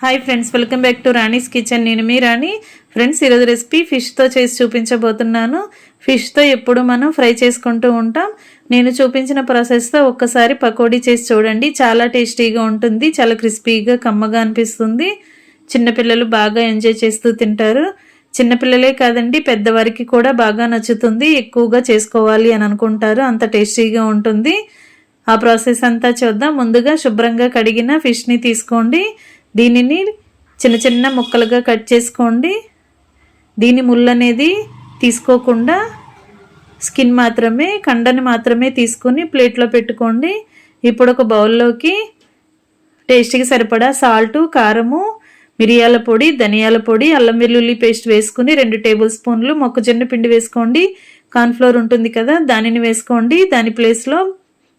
Hi friends welcome back to Rani's kitchen నేను మీ రాణి friends ఈరోజు రెసిపీ ఫిష్తో చేసి చూపించబోతున్నాను. ఫిష్తో ఎప్పుడు మనం ఫ్రై చేసుకుంటూ ఉంటాం. నేను చూపించిన ప్రాసెస్తో ఒక్కసారి పకోడీ చేసి చూడండి. చాలా టేస్టీగా ఉంటుంది చాలా క్రిస్పీగా కమ్మగా అనిపిస్తుంది. చిన్నపిల్లలు బాగా ఎంజాయ్ చేస్తూ తింటారు. చిన్నపిల్లలే కాదండి పెద్దవారికి కూడా బాగా నచ్చుతుంది ఎక్కువగా చేసుకోవాలి అని అనుకుంటారు. అంత టేస్టీగా ఉంటుంది. ఆ ప్రాసెస్ అంతా చూద్దాం. ముందుగా శుభ్రంగా కడిగిన ఫిష్ని తీసుకోండి. దీనిని చిన్న చిన్న ముక్కలుగా కట్ చేసుకోండి. దీని ముళ్ళు అనేది తీసుకోకుండా స్కిన్ మాత్రమే కండని మాత్రమే తీసుకొని ప్లేట్లో పెట్టుకోండి. ఇప్పుడు ఒక బౌల్లోకి టేస్ట్కి సరిపడా సాల్టు కారము మిరియాల పొడి ధనియాల పొడి అల్లం వెల్లుల్లి పేస్ట్ వేసుకుని రెండు టేబుల్ స్పూన్లు మొక్కజొన్న పిండి వేసుకోండి. కార్న్ఫ్లోర్ ఉంటుంది కదా దానిని వేసుకోండి. దాని ప్లేస్లో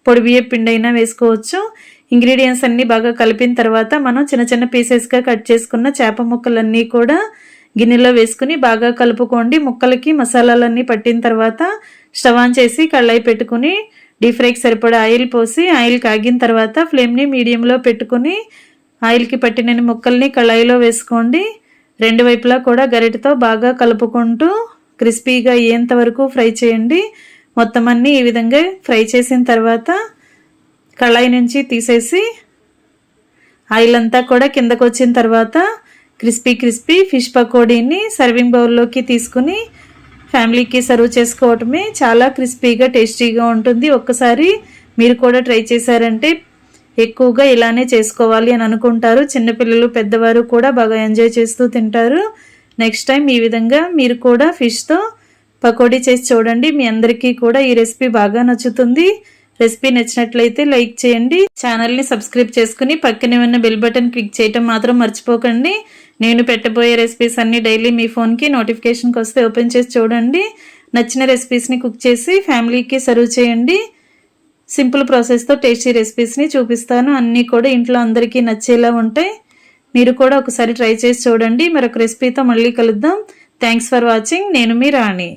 పొడి బియ్య పిండి అయినా వేసుకోవచ్చు. ఇంగ్రీడియంట్స్ అన్నీ బాగా కలిపిన తర్వాత మనం చిన్న చిన్న పీసెస్గా కట్ చేసుకున్న చేప ముక్కలన్నీ కూడా గిన్నెలో వేసుకుని బాగా కలుపుకోండి. ముక్కలకి మసాలాలన్నీ పట్టిన తర్వాత స్టవ్ ఆన్ చేసి కళ్ళాయి పెట్టుకుని డీప్ ఫ్రైకి సరిపడా ఆయిల్ పోసి ఆయిల్ కాగిన తర్వాత ఫ్లేమ్ని మీడియంలో పెట్టుకుని ఆయిల్కి పట్టిన ముక్కల్ని కళాయిలో వేసుకోండి. రెండు వైపులా కూడా గరిటతో బాగా కలుపుకుంటూ క్రిస్పీగా అయ్యేంత వరకు ఫ్రై చేయండి. మొత్తం అన్నీ ఈ విధంగా ఫ్రై చేసిన తర్వాత కళాయి నుంచి తీసేసి ఆయిల్ అంతా కూడా కిందకు వచ్చిన తర్వాత క్రిస్పీ క్రిస్పీ ఫిష్ పకోడీని సర్వింగ్ బౌల్లోకి తీసుకుని ఫ్యామిలీకి సర్వ్ చేసుకోవటమే చాలా క్రిస్పీగా టేస్టీగా ఉంటుంది. ఒక్కసారి మీరు కూడా ట్రై చేశారంటే ఎక్కువగా ఇలానే చేసుకోవాలి అని అనుకుంటారు. చిన్నపిల్లలు పెద్దవారు కూడా బాగా ఎంజాయ్ చేస్తూ తింటారు. నెక్స్ట్ టైం ఈ విధంగా మీరు కూడా ఫిష్తో పకోడీ చేసి చూడండి. మీ అందరికీ కూడా ఈ రెసిపీ బాగా నచ్చుతుంది. రెసిపీ నచ్చినట్లయితే లైక్ చేయండి. ఛానల్ని సబ్స్క్రైబ్ చేసుకుని పక్కనే ఉన్న బెల్ బటన్ క్లిక్ చేయటం మాత్రం మర్చిపోకండి. నేను పెట్టబోయే రెసిపీస్ అన్నీ డైలీ మీ ఫోన్కి నోటిఫికేషన్కి వస్తే ఓపెన్ చేసి చూడండి. నచ్చిన రెసిపీస్ని కుక్ చేసి ఫ్యామిలీకి సర్వ్ చేయండి. సింపుల్ ప్రాసెస్తో టేస్టీ రెసిపీస్ని చూపిస్తాను. అన్నీ కూడా ఇంట్లో అందరికీ నచ్చేలా ఉంటాయి. మీరు కూడా ఒకసారి ట్రై చేసి చూడండి. మరొక రెసిపీతో మళ్ళీ కలుద్దాం. థ్యాంక్స్ ఫర్ వాచింగ్ నేను మీ రాణి.